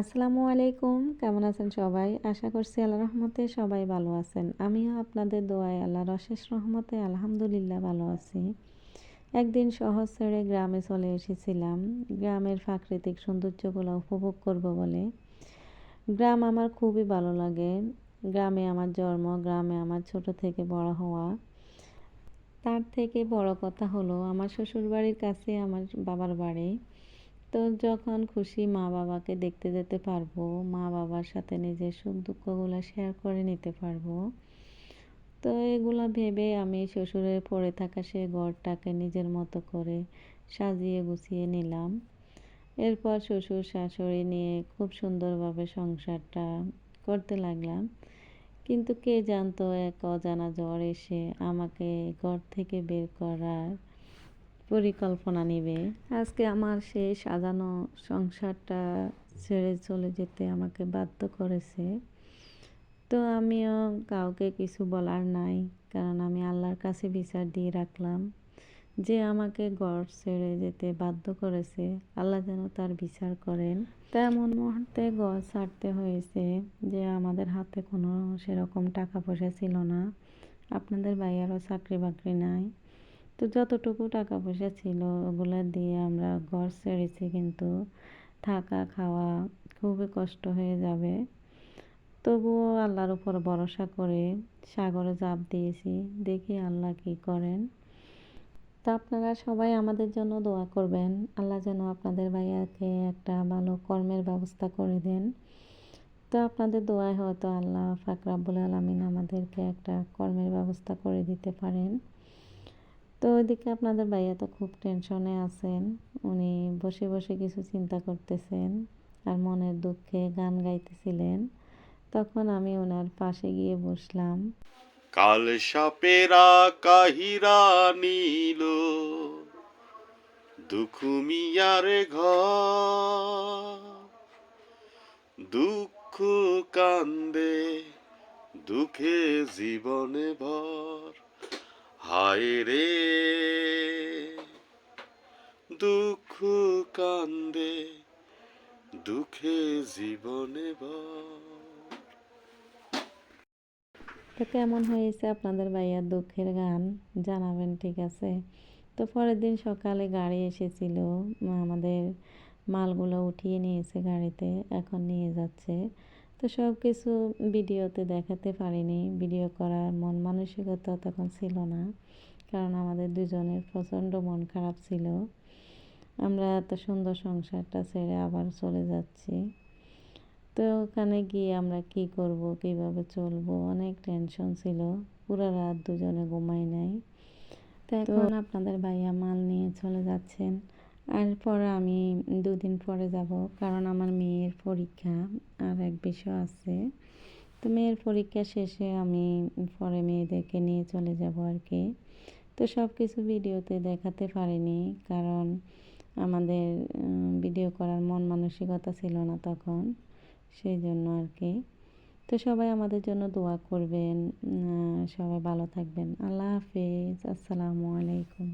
আসসালামু আলাইকুম, কেমন আছেন সবাই? আশা করছি আল্লাহ রহমতে সবাই ভালো আছেন। আমিও আপনাদের দোয়ায় আল্লাহর অশেষ রহমতে আলহামদুলিল্লাহ ভালো আছি। একদিন শহর ছেড়ে গ্রামে চলে এসেছিলাম। গ্রামের প্রাকৃতিক সৌন্দর্যগুলো উপভোগ করব বলে। গ্রাম আমার খুবই ভালো লাগে। গ্রামে আমার জন্ম, গ্রামে আমার ছোট থেকে বড় হওয়া। তার থেকে বড় কথা হলো, আমার শ্বশুরবাড়ির কাছে আমার বাবার বাড়ি। তো যখন খুশি মা বাবাকে দেখতে যেতে পারব, মা বাবার সাথে নিজের সুখ দুঃখগুলো শেয়ার করে নিতে পারব। তো এগুলো ভেবে আমি শ্বশুরের পড়ে থাকা সে ঘরটাকে নিজের মতো করে সাজিয়ে গুছিয়ে নিলাম। এরপর শ্বশুর শাশুড়ি নিয়ে খুব সুন্দরভাবে সংসারটা করতে লাগলাম। কিন্তু কে জানতো এক অজানা জ্বর এসে আমাকে ঘর থেকে বের করার পরিকল্পনা নেবে? আজকে আমার সেই সাজানো সংসারটা ছেড়ে চলে যেতে আমাকে বাধ্য করেছে। তো আমিও কাউকে কিছু বলার নাই, কারণ আমি আল্লাহর কাছে বিচার দিয়ে রাখলাম। যে আমাকে ঘর ছেড়ে যেতে বাধ্য করেছে, আল্লাহ যেন তার বিচার করেন। তেমন মুহূর্তে ঘর ছাড়তে হয়েছে যে আমাদের হাতে কোনো সেরকম টাকা পয়সা ছিল না। আপনাদের ভাইয়ারও চাকরি বাকরি নাই। তো যতটুকু টাকা পয়সা ছিল, ওগুলো দিয়ে আমরা ঘর ছেড়েছি কিন্তু থাকা, খাওয়া খুবই কষ্ট হয়ে যাবে। তবুও আল্লাহর উপর ভরসা করে সাগরে জাপ দিয়েছি, দেখি আল্লাহ কি করেন। তো আপনারা সবাই আমাদের জন্য দোয়া করবেন। আল্লাহ যেন আপনাদের ভাইয়াকে একটা ভালো কর্মের ব্যবস্থা করে দেন। তো আপনাদের দোয়ায় হয়তো আল্লাহ ফাকরাবুল আলমিন আমাদেরকে একটা কর্মের ব্যবস্থা করে দিতে পারেন। তো ওইদিকে আপনাদের ভাইয়া তো খুব টেনশনে আছেন। উনি বসে বসে কিছু চিন্তা করতেছেন আর মনের দুঃখে গান গাইতেছিলেন। তখন আমি ওনার পাশে গিয়ে বসলাম। কাল সাপেরা কাহিরা নীল দুখুমিয়ার ঘর। দুঃখ কান্দে, দুঃখে জীবনে ভর। হায় রে। দুঃখ কান্দে, দুঃখে জীবনে তো কেমন হয়েছে আপনাদের ভাইয়ার দুঃখের গান? জানাবেন, ঠিক আছে? তো পরের দিন সকালে গাড়ি এসেছিল, আমাদের মালগুলো উঠিয়ে নিয়েছে গাড়িতে, এখন নিয়ে যাচ্ছে। তো সব কিছু ভিডিওতে দেখাতে পারিনি। ভিডিও করার মন মানসিকতা তখন ছিল না কারণ আমাদের দুজনের প্রচণ্ড মন খারাপ ছিল। আমরা এত সুন্দর সংসারটা ছেড়ে আবার চলে যাচ্ছি। তো ওখানে গিয়ে আমরা কি করব কীভাবে চলবো অনেক টেনশন ছিল। পুরো রাত দুজনে ঘুমাই নাই। তো এখন আপনাদের ভাইয়া মাল নিয়ে চলে যাচ্ছেন। আর পরে আমি দুদিন পরে যাব, কারণ আমার মেয়ের পরীক্ষা আর এক বিষয় আছে। তো মেয়ের পরীক্ষা শেষে আমি পরে মেয়েদেরকে নিয়ে চলে যাব আর কি। তো সব কিছু ভিডিওতে দেখাতে পারিনি, কারণ আমাদের ভিডিও করার মন মানসিকতা ছিল না তখন, সেই জন্য আর কি। তো সবাই আমাদের জন্য দোয়া করবেন সবাই ভালো থাকবেন। আল্লাহ হাফিজ, আসসালামু আলাইকুম।